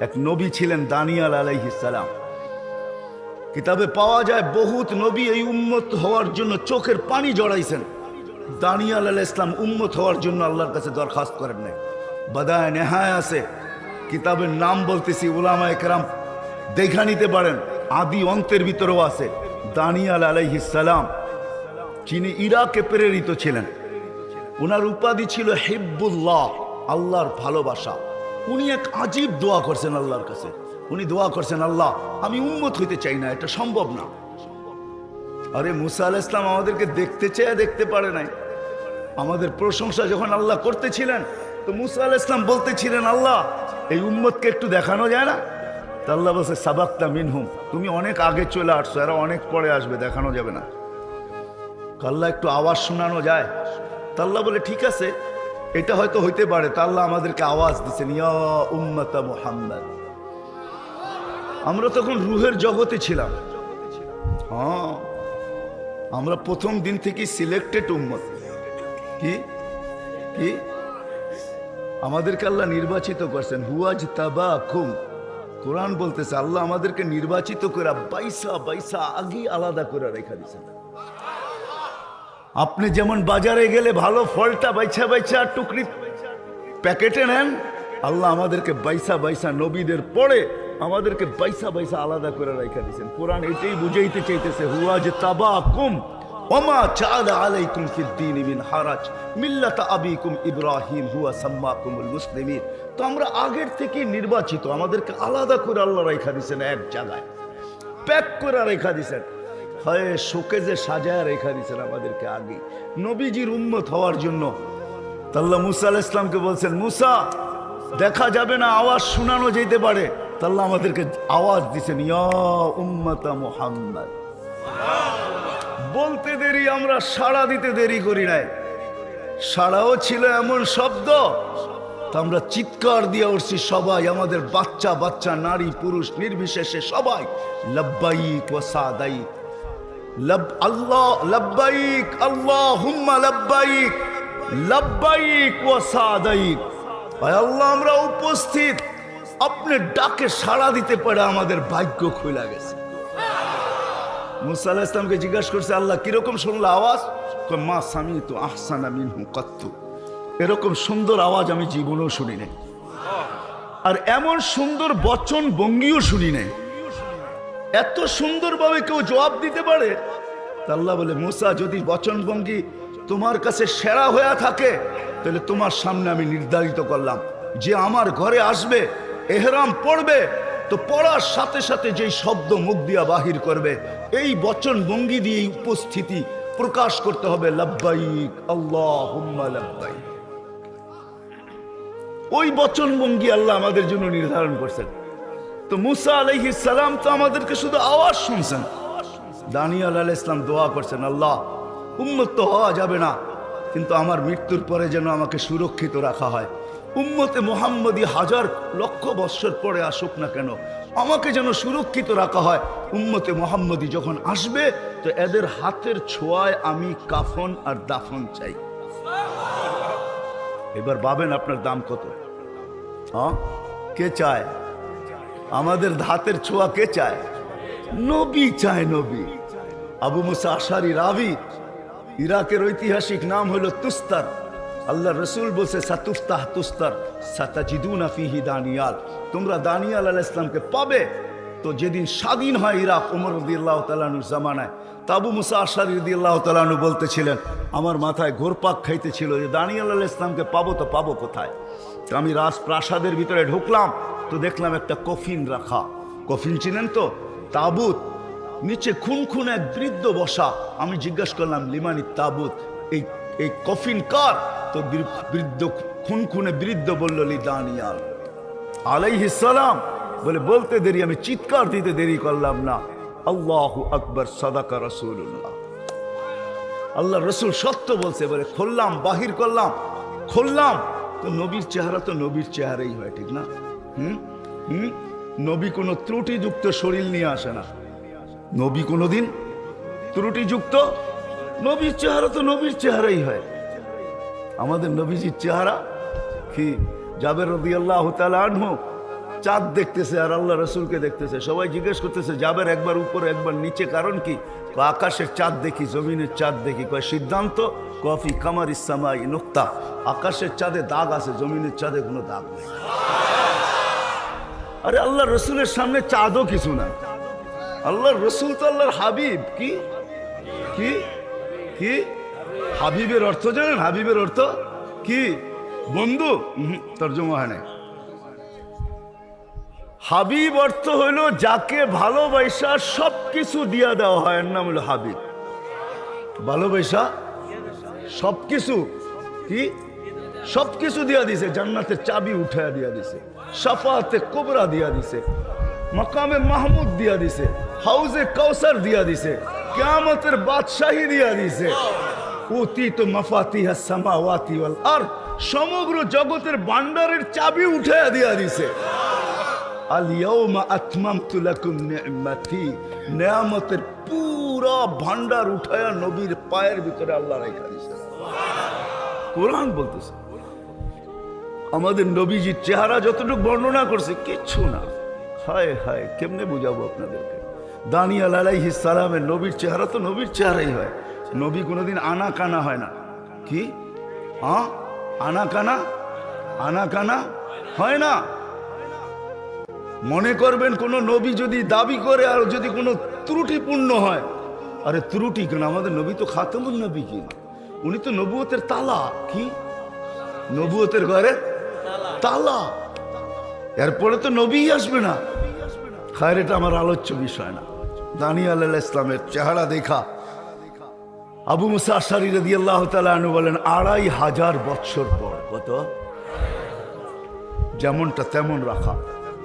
এক নবী ছিলেন দানিয়াল আলাইহিসালাম কিতাবে পাওয়া যায় বহুত নবী এই উম্মত হওয়ার জন্য চোখের পানি জড়াইছেন। দানিয়াল আলাহ ইসলাম উম্মত হওয়ার জন্য আল্লাহর কাছে দরখাস্ত করেন নাই। বাদায় নেহায় আছে। কিতাবের নাম বলতেছি উলামা একরাম দেখা নিতে পারেন। আদি অন্তের ভিতরেও আছে। দানিয়াল আলাইহিসালাম যিনি ইরাকে প্রেরিত ছিলেন। ওনার উপাধি ছিল হিব্বুল্লাহ, আল্লাহর ভালোবাসা। উনি এক আজীব দোয়া করছেন আল্লাহর কাছে। উনি দোয়া করছেন, আল্লাহ, আমি উন্মত হইতে চাই না, এটা সম্ভব না। আরে মুসা আল ইসলাম আমাদেরকে দেখতে চেয়ে, দেখতে পারে নাই। আমাদের প্রশংসা যখন আল্লাহ করতেছিলেন, তো মুসা আল ইসলাম বলতেছিলেন, আল্লাহ, এই উম্মতকে একটু দেখানো যায় না? তা আল্লাহ বলছে, সাবাক্তা মিনহুম, তুমি অনেক আগে চলে আসছো, এরা অনেক পরে আসবে, দেখানো যাবে না। আল্লাহ একটু আওয়াজ শোনানো যায়। তা আল্লাহ বলে, ঠিক আছে এটা হয়তো হইতে পারে, তা আল্লাহ আমাদেরকে আওয়াজ দিচ্ছেন ইয়া উম্মতা মুহাম্মদ। আমরা তখন রুহের জগতে ছিলাম। হ্যাঁ আমরা প্রথম দিন থেকে সিলেক্টেড উম্মত। কি? কি? আমাদেরকে আল্লাহ নির্বাচিত করছেন। হুয়াজ তাবা খুম কোরআন বলতেছে, আল্লাহ আমাদেরকে নির্বাচিত করে বাইসা বাইসা আগে আলাদা করে রেখা দিয়েছেন। আপনি যেমন বাজারে গেলে ভালো ফলটা বাইছা বাইছা টুকরি প্যাকেটে নেন, আল্লাহ আমাদেরকে বাইসা বাইসা নবীদের পড়ে আমাদেরকে বাইসা বাইসা আলাদা করে রেখা দিয়েছেন। কোরআন এটাই বুঝাইতে চাইতেছে, হুয়া যে তাবা কুম ওমা চাঁদ আলাইকুম ফিদ্দিন মিন হারাজ, মিল্লাত আবিকুম ইব্রাহিম, হুয়া সাম্মাকুমুল মুসলিমিন। তো আমরা আগের থেকে নির্বাচিত, আমাদেরকে আলাদা করে আল্লাহ রেখা দিয়েছেন এক জায়গায়। প্যাক করে রেখা দিয়েছেন। হয় শোকেজে সাজায় রেখা দিয়েছেন আমাদেরকে আগে। নবীজির উন্মত হওয়ার জন্য। তাল্লা মুসা আল ইসলামকে বলছেন, মুসা, দেখা যাবে না, আওয়াজ শোনানো যেতে পারে। তাল্লা আমাদেরকে আওয়াজ দিছেন মুহাম্মদ। বলতে দেরি, আমরা সাড়া দিতে দেরি করি নাই। সাড়াও ছিল এমন শব্দ, তা আমরা চিৎকার দিয়ে উঠছি, সবাই আমাদের বাচ্চা বাচ্চা, নারী, পুরুষ, নির্বিশেষে সবাই লব্বাই লব আল্লাহ, লব্বাইক আল্লাহ হুম্মা লব্বাইক লব্বাইক ও সাদাইক। আল্লাহ, আমরা উপস্থিত। আপনি ডাকে সাড়া দিতে পারে আমাদের ভাগ্য খুলে গেছে। মুসা আলাহ ইসলামকে জিজ্ঞাসা করছে, আল্লাহ কীরকম শুনলো আওয়াজ? মা সামি তো আহসানা মিনহু কত্তু। এরকম সুন্দর আওয়াজ আমি জীবনেও শুনি নাই। আর এমন সুন্দর বচন ভঙ্গিও শুনি নাই। এত সুন্দরভাবে কেউ জবাব দিতে পারে? আল্লাহ বলে, মুসা, যদি বচন ভঙ্গি তোমার কাছে সেরা হয়ে থাকে, তাহলে তোমার সামনে আমি নির্ধারিত করলাম। যে আমার ঘরে আসবে, এহরাম পড়বে, তো পড়ার সাথে সাথে যেই শব্দ মুখ দিয়া বাহির করবে, এই বচন ভঙ্গি দিয়ে উপস্থিতি প্রকাশ করতে হবে, লব্বাইক আল্লাহ ওই বচন ভঙ্গি আল্লাহ আমাদের জন্য নির্ধারণ করছেন। তো মুসা আলহি সালাম তো আমাদেরকে শুধু আওয়াজ শুনছেন। দানিয়াল আল ইসলাম দোয়া করছেন, আল্লাহ উন্মত তো হওয়া যাবে না, কিন্তু আমার মৃত্যুর পরে যেন আমাকে সুরক্ষিত রাখা হয়। উম্মতে মোহাম্মদী হাজার লক্ষ বৎসর পরে আসুক না কেন, আমাকে যেন সুরক্ষিত রাখা হয়। উম্মতে মোহাম্মদী যখন আসবে, তো এদের হাতের ছোঁয়ায় আমি কাফন আর দাফন চাই। এবার ভাবেন আপনার দাম কত? হ্যাঁ কে চায়? আমাদের ধাতের ছোঁয়া কে চায়? নবী চায় নবী। আবু মুসা আশারি রাবি। ইরাকের ঐতিহাসিক নাম হলো তুস্তার। আল্লাহ রসুল বলছে, সাতুফতাহ তুস্তার, সাতাজিদুনা দানিয়াল। তোমরা দানিয়াল আল ইসলামকে পাবে। তো যেদিন স্বাধীন হয় ইরাক, উমর রদিয়াল্লাহ তালানুর জামানায় তাবু মুসা আশারি রদিয়াল্লাহ তালানু বলতেছিলেন, আমার মাথায় ঘোরপাক খাইতেছিল যে দানিয়াল আল ইসলামকে পাবো তো পাবো কোথায়? তো আমি রাজপ্রাসাদের ভিতরে ঢুকলাম, তো দেখলাম একটা কফিন রাখা। কফিন চিনেন তো? তাবুত। নিচে খুন খুন এক বৃদ্ধ বসা। আমি জিজ্ঞাসা করলাম, লিমানি তাবুত, এই এই কফিন কার? তো বৃদ্ধ খুন খুনে বৃদ্ধ বলল লি দানিয়াল আলাইহিস সালাম। বলে, বলতে দেরি, আমি চিৎকার দিতে দেরি করলাম না। আল্লাহ আকবর, সাদাকা রসুল্লাহ আল্লাহ রসুল সত্য বলছে, বলে, খুললাম, বাহির করলাম। খুললাম তো নবীর চেহারা তো নবীর চেহারাই হয়, ঠিক না? হুম? হুম? নবী কোনো ত্রুটিযুক্ত শরীর নিয়ে আসে না। নবী কোনোদিন ত্রুটিযুক্ত নবীর চেহারা তো নবীর চেহারাই হয়। আমাদের নবীজির চেহারা কি? জাবের রবি আল্লাহ আনহু চাঁদ দেখতেছে আর আল্লাহ রসুলকে দেখতেছে। সবাই জিজ্ঞেস করতেছে যাবের একবার উপরে, একবার নিচে, কারণ কি? আকাশের চাঁদ দেখি, জমিনের চাঁদ দেখি। কয়, সিদ্ধান্ত কফি কামার ইসামাই নোক্তা। আকাশের চাঁদে দাগ আছে, জমিনের চাঁদে কোনো দাগ নেই। আরে আল্লাহ রসুলের সামনে চাঁদও কিছু না। আল্লাহর রসুল তো আল্লাহর হাবিব, কি? কি? কি? হাবিবের অর্থ জানেন? হাবিবের অর্থ কি? বন্ধু? তর্জমা হয় হাবিব অর্থ হইল যাকে ভালোবাসা সব কিছু দিয়া দেওয়া হয়, এর নাম হলো হাবিব। ভালোবাসা সব কিছু কি? সব কিছু দিয়া দিছে জান্নাতের চাবি উঠায়া দিয়া দিছে, সাফাতে কোবরা দিয়া দিছে, মকামে মাহমুদ দিয়া দিছে, হাউজে কাউসার দিয়া দিছে, কিয়ামতের বাদশাহী দিয়া দিছে। অতীত মাফাতিহা সামাওয়াতি আর সমগ্র জগতের ভান্ডারের চাবি উঠায়া দিয়া দিছে। আল ইয়াউমা আতমামতু লাকুম নি'মাতি। নিয়ামতের পুরা ভান্ডার উঠায়া নবীর পায়ের ভিতরে আল্লাহ রেখা দিছে কোরআন বলতেছে, আমাদের নবীজির চেহারা যতটুকু বর্ণনা করছে, কিচ্ছু না। হায় হায়, কেমনে বুঝাবো আপনাদেরকে? দানিয়াল আলাইহি সালামের নবীর চেহারা তো নবীর চেহারাই হয়। নবী কোনোদিন আনা কানা হয় না। কি? আনা কানা আনা কানা হয় না? মনে করবেন কোনো নবী যদি দাবি করে আর যদি কোনো ত্রুটিপূর্ণ হয়। আরে ত্রুটি কেন? আমাদের নবী তো খাতামুন নবী কি? উনি তো নবুয়তের তালা, কি? নবুয়তের ঘরে তালা। এরপরে তো নবীই আসবে না। খায়ের, এটা আমার আলোচ্য বিষয় না। দানিয়াল ইসলামের চেহারা দেখা। আবু মুসা আশারি রদি আল্লাহ তালু বলেন, আড়াই হাজার বৎসর পর, কত? যেমনটা তেমন রাখা।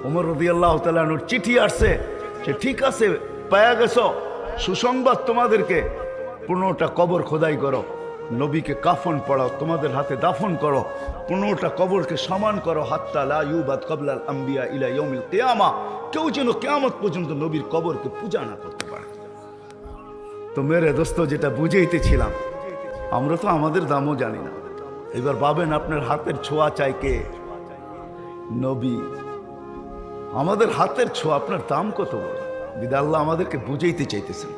উমর রদি আল্লাহ তালুর চিঠি আসছে। যে ঠিক আছে, পায়া গেছ। সুসংবাদ তোমাদেরকে। পনেরোটা কবর খোদাই করো। নবীকে কাফন পড়াও, তোমাদের হাতে দাফন করো। পনেরোটা কবরকে সমান করো। হাত্তা লা ইউবাদ কবলাল আম্বিয়া ইলা ইয়মিল কেয়ামা। কেউ যেন কেয়ামত পর্যন্ত নবীর কবরকে পূজা না করতে পারে। তো মেরে দোস্ত, যেটা বুঝেইতেছিলাম, আমরা তো আমাদের দামও জানি না। এবার ভাবেন আপনার হাতের ছোঁয়া চাই কে? নবী। আমাদের হাতের ছোঁয়া, আপনার দাম কত বড়? দিদা আল্লাহ আমাদেরকে বুঝাইতে চাইতেছেন।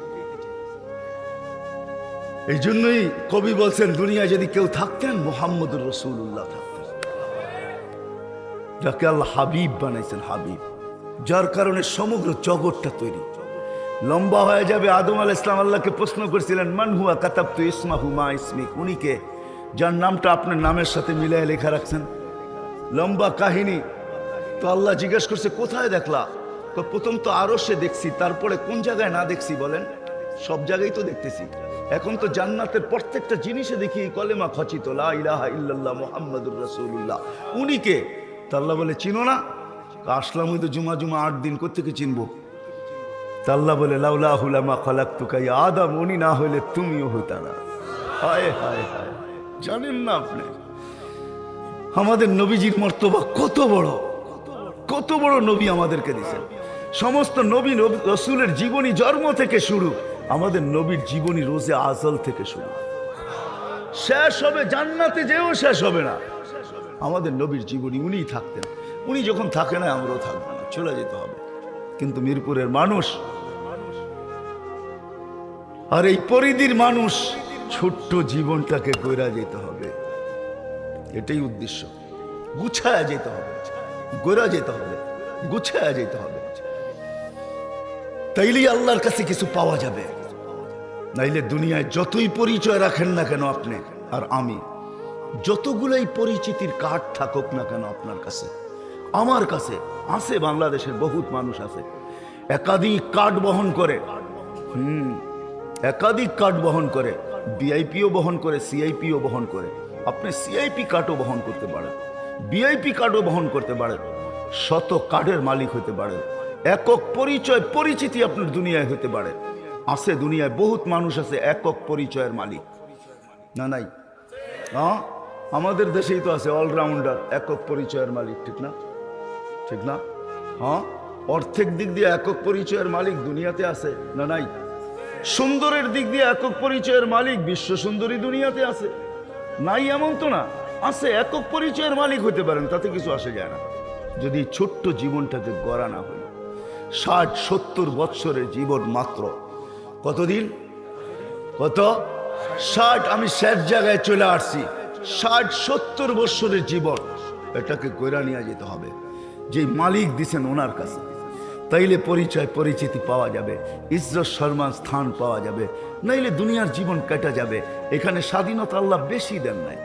এই জন্যই কবি বলছেন দুনিয়া যদি কেউ থাকতেন, মোহাম্মদুর রসুল্লাহ থাকতেন। যাকে আল্লাহ হাবিব বানাইছেন, হাবিব। যার কারণে সমগ্র জগৎটা তৈরি। লম্বা হয়ে যাবে আদম আল ইসলাম আল্লাহকে প্রশ্ন করছিলেন, মান হুয়া কাতাব তু ইসমা হুমা ইসমিক? উনিকে, যার নামটা আপনার নামের সাথে মিলিয়ে লেখা রাখছেন। লম্বা কাহিনী তো আল্লাহ জিজ্ঞেস করছে, কোথায় দেখলা? তো প্রথম তো আরও সে দেখছি, তারপরে কোন জায়গায় না দেখছি বলেন? সব জায়গায় তো দেখতেছি। এখন তো জান্নাতের প্রত্যেকটা জিনিসে দেখি কলেমা খচিত ইলাহা ইল্লাল্লাহ মুহাম্মাদুর রাসূলুল্লাহ। উনি কে? তা বলে, চিনো না? আসলাম তো জুমা জুমা আট দিন কোথেকে চিনবো? তা আল্লাহ বলে লাউলা হুলামা খলাক তুকাই আদম, উনি না হইলে তুমিও হইতা না। হায় হায় হায়। জানেন না আপনি? আমাদের নবীজির মর্তবা কত বড়। কত বড় নবী আমাদেরকে দিয়েছেন। সমস্ত নবী রসুলের জীবনী জন্ম থেকে শুরু, আমাদের নবীর জীবনী রোজে আজল থেকে শুরু। শেষ হবে, জান্নাতে যেও শেষ হবে না। আমাদের নবীর জীবনী উনিই থাকতেন। উনি যখন থাকে না, আমরাও থাকব না, চলে যেতে হবে। কিন্তু মিরপুরের মানুষ, আর এই পরিধির মানুষ, ছোট্ট জীবনটাকে কইরা যেতে হবে। এটাই উদ্দেশ্য। গুছায়া যেতে হবে। গোরা যেতে হবে, গুছায়া যেতে হবে। তাইলেই আল্লাহর কাছে কিছু পাওয়া যাবে। নাইলে দুনিয়ায় যতই পরিচয় রাখেন না কেন আপনি আর আমি, যতগুলোই পরিচিতির কার্ড থাকুক না কেন আপনার কাছে, আমার কাছে আছে, বাংলাদেশের বহুত মানুষ আছে। একাধিক কার্ড বহন করে, হুম, একাধিক কার্ড বহন করে বিআইপিও বহন করে, সিআইপিও বহন করে। আপনি সিআইপি কার্ডও বহন করতে পারেন। বিআইপি কার্ডও বহন করতে পারেন। শত কার্ডের মালিক হতে পারেন। একক পরিচয়, পরিচিতি আপনার দুনিয়ায় হতে পারে। আছে দুনিয়ায় বহুত মানুষ আছে একক পরিচয়ের মালিক। না, নাই? হ্যাঁ আমাদের দেশেই তো আছে অলরাউন্ডার, একক পরিচয়ের মালিক, ঠিক না? ঠিক না? হ্যাঁ অর্থের দিক দিয়ে একক পরিচয়ের মালিক দুনিয়াতে আছে, না, নাই? সুন্দরের দিক দিয়ে একক পরিচয়ের মালিক বিশ্ব সুন্দরী দুনিয়াতে আছে। নাই এমন তো না? আছে, একক পরিচয়ের মালিক হতে পারেন, তাতে কিছু আসে যায় না। যদি ছোট্ট জীবনটাকে গড়া না হলো ষাট, সত্তর বৎসরের জীবন মাত্র, কতদিন? কত? ষাট, আমি শেষ জায়গায় চলে আসছি। ষাট, সত্তর বৎসরের জীবন, এটাকে গৈরা নিয়ে যেতে হবে। যে মালিক দিছেন ওনার কাছে, তাইলে পরিচয়, পরিচিতি পাওয়া যাবে, ইজ্জত, সম্মান, স্থান পাওয়া যাবে, নাইলে দুনিয়ার জীবন কাটা যাবে। এখানে স্বাধীনতা আল্লাহ বেশি দেন নাই।